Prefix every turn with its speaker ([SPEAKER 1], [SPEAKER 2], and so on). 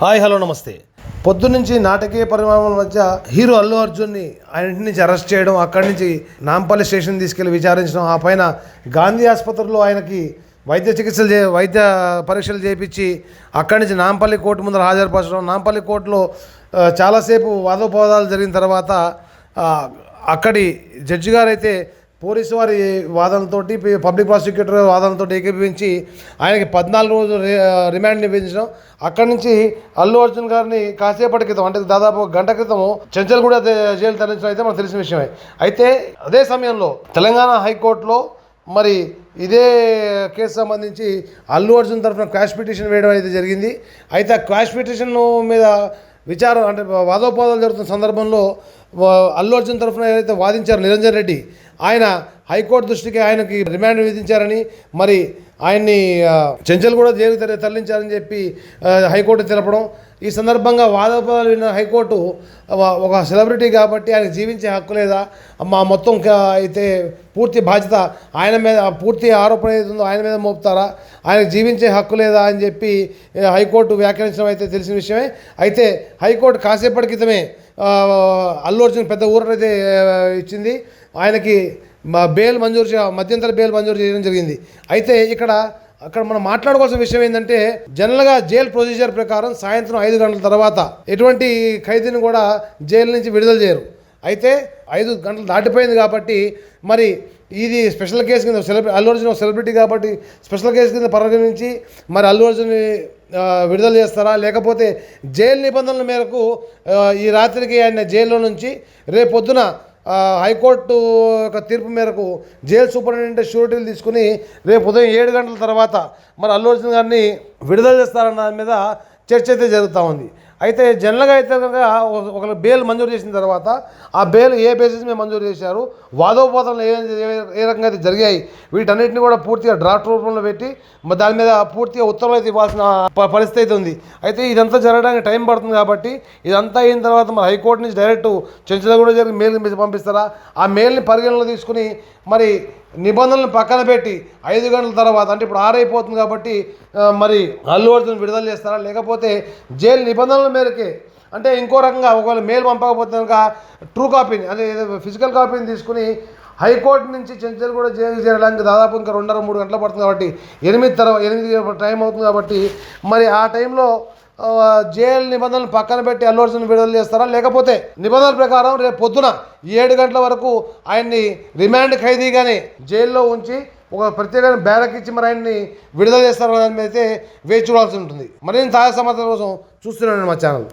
[SPEAKER 1] Hi hello నమస్తే. పొద్దునుంచి నాటకీయ పరిణామాల మధ్య హీరో అల్లు అర్జున్ని ఆయన ఇంటి నుంచి అరెస్ట్ చేయడం అక్కడి నుంచి నాంపల్లి స్టేషన్ తీసుకెళ్ళి విచారించడం ఆ పైన గాంధీ ఆసుపత్రిలో ఆయనకి వైద్య చికిత్సలు చే వైద్య పరీక్షలు చేయించి అక్కడి నుంచి నాంపల్లి కోర్టు ముందర హాజరుపరచడం నాంపల్లి కోర్టులో చాలాసేపు వాదోపవాదాలు జరిగిన తర్వాత అక్కడి జడ్జి గారు అయితే పోలీసు వారి వాదనతోటి పబ్లిక్ ప్రాసిక్యూటర్ వాదనతో ఏకీభవించి ఆయనకి పద్నాలుగు రోజులు రిమాండ్ విధించడం అక్కడి నుంచి అల్లు అర్జున్ గారిని కాసేపటి క్రితం అంటే దాదాపు గంట క్రితం చెంచల్గూడ జైలు తరలించడం అయితే మనకు తెలిసిన విషయమే. అయితే అదే సమయంలో తెలంగాణ హైకోర్టులో మరి ఇదే కేసు సంబంధించి అల్లు అర్జున్ తరఫున క్వాష్ పిటిషన్ వేయడం అయితే జరిగింది. అయితే ఆ క్వాష్ పిటిషన్ మీద విచారం అంటే వాదోపవాదాలు జరుగుతున్న సందర్భంలో అల్లు అర్జున్ తరఫున ఏదైతే వాదించారు నిరంజన్ రెడ్డి ఆయన హైకోర్టు దృష్టికి ఆయనకి రిమాండ్ విధించారని మరి ఆయన్ని చెంచల్ కూడా జైలు తరలించారని చెప్పి హైకోర్టు తెలపడం. ఈ సందర్భంగా వాదోపదాలు విన్న హైకోర్టు ఒక సెలబ్రిటీ కాబట్టి ఆయన జీవించే హక్కు లేదా? మా మొత్తం అయితే పూర్తి బాధ్యత ఆయన మీద పూర్తి ఆరోపణ ఏది ఉందో ఆయన మీద మోపుతారా? ఆయన జీవించే హక్కు లేదా అని చెప్పి హైకోర్టు వ్యాఖ్యానించడం అయితే తెలిసిన విషయమే. అయితే హైకోర్టు కాసేపటి క్రితమే అల్లు అర్జున్ పెద్ద ఊరటైతే అయితే ఇచ్చింది. ఆయనకి మా బెయిల్ మంజూరు చే మధ్యంతర బెయిల్ మంజూరు చేయడం జరిగింది. అయితే ఇక్కడ అక్కడ మనం మాట్లాడుకోవాల్సిన విషయం ఏంటంటే జనరల్గా జైలు ప్రొసీజర్ ప్రకారం సాయంత్రం ఐదు గంటల తర్వాత ఎటువంటి ఖైదీని కూడా జైలు నుంచి విడుదల చేయరు. అయితే ఐదు గంటలు దాటిపోయింది కాబట్టి మరి ఇది స్పెషల్ కేసు కింద సెలబ్రి అల్లు అర్జున్ సెలబ్రిటీ కాబట్టి స్పెషల్ కేసు కింద పరిగణించి మరి అల్లు అర్జున్ని విడుదల చేస్తారా? లేకపోతే జైలు నిబంధనల మేరకు ఈ రాత్రికి ఆయన జైల్లో నుంచి రేపు పొద్దున హైకోర్టు యొక్క తీర్పు మేరకు జైలు సూపరింటెండెంట్ షూరిటీలు తీసుకుని రేపు ఉదయం ఏడు గంటల తర్వాత మరి అల్లు అర్జున్ గారిని విడుదల చేస్తారన్న దాని మీద చర్చ అయితే జరుగుతూ ఉంది. అయితే జనరల్గా అయితే కనుక ఒక- బెయిల్ మంజూరు చేసిన తర్వాత ఆ బెయిల్ ఏ బేసిస్ మీద మంజూరు చేశారు? వాదోపోతలు ఏ ఏ- రకంగా అయితే జరిగాయి? వీటన్నిటిని కూడా పూర్తిగా డ్రాఫ్ట్ రూపంలో పెట్టి దాని మీద పూర్తిగా ఉత్తర్వులు అయితే ఇవ్వాల్సిన పరిస్థితి అయితే ఉంది. అయితే ఇదంతా జరగడానికి టైం పడుతుంది కాబట్టి ఇదంతా అయిన తర్వాత మరి హైకోర్టు నుంచి డైరెక్ట్ చెంచల కూడా జరిగి మెయిల్ పంపిస్తారా? ఆ మెయిల్ని పరిగణలో తీసుకుని మరి నిబంధనలు పక్కన పెట్టి ఐదు గంటల తర్వాత అంటే ఇప్పుడు ఆరైపోతుంది కాబట్టి మరి అల్లు అర్జున్ విడుదల చేస్తారా? లేకపోతే జైలు నిబంధనలు మేరకే. అంటే ఇంకో రకంగా ఒకవేళ మెయిల్ పంపకపోతే కనుక ట్రూ కాపీని అదే ఫిజికల్ కాపీని తీసుకుని హైకోర్టు నుంచి చెంచల్ కూడా జైలు చేరడానికి దాదాపు ఇంకా రెండున్నర మూడు గంటలు పడుతుంది కాబట్టి ఎనిమిది తర్వాత ఎనిమిది టైం అవుతుంది కాబట్టి మరి ఆ టైంలో జైలు నిబంధనలు పక్కన పెట్టి అల్లు అర్జున్ విడుదల చేస్తారా? లేకపోతే నిబంధనల ప్రకారం రేపు పొద్దున ఏడు గంటల వరకు ఆయన్ని రిమాండ్ ఖైదీగానే జైల్లో ఉంచి ఒక ప్రత్యేకమైన బ్యారక్ ఇచ్చి మరి ఆయన్ని విడుదల చేస్తారు దాని మీద అయితే వేచి చూడాల్సి ఉంటుంది. మరిన్ని తాజా సమాచారం కోసం చూస్తున్నాను మా ఛానల్.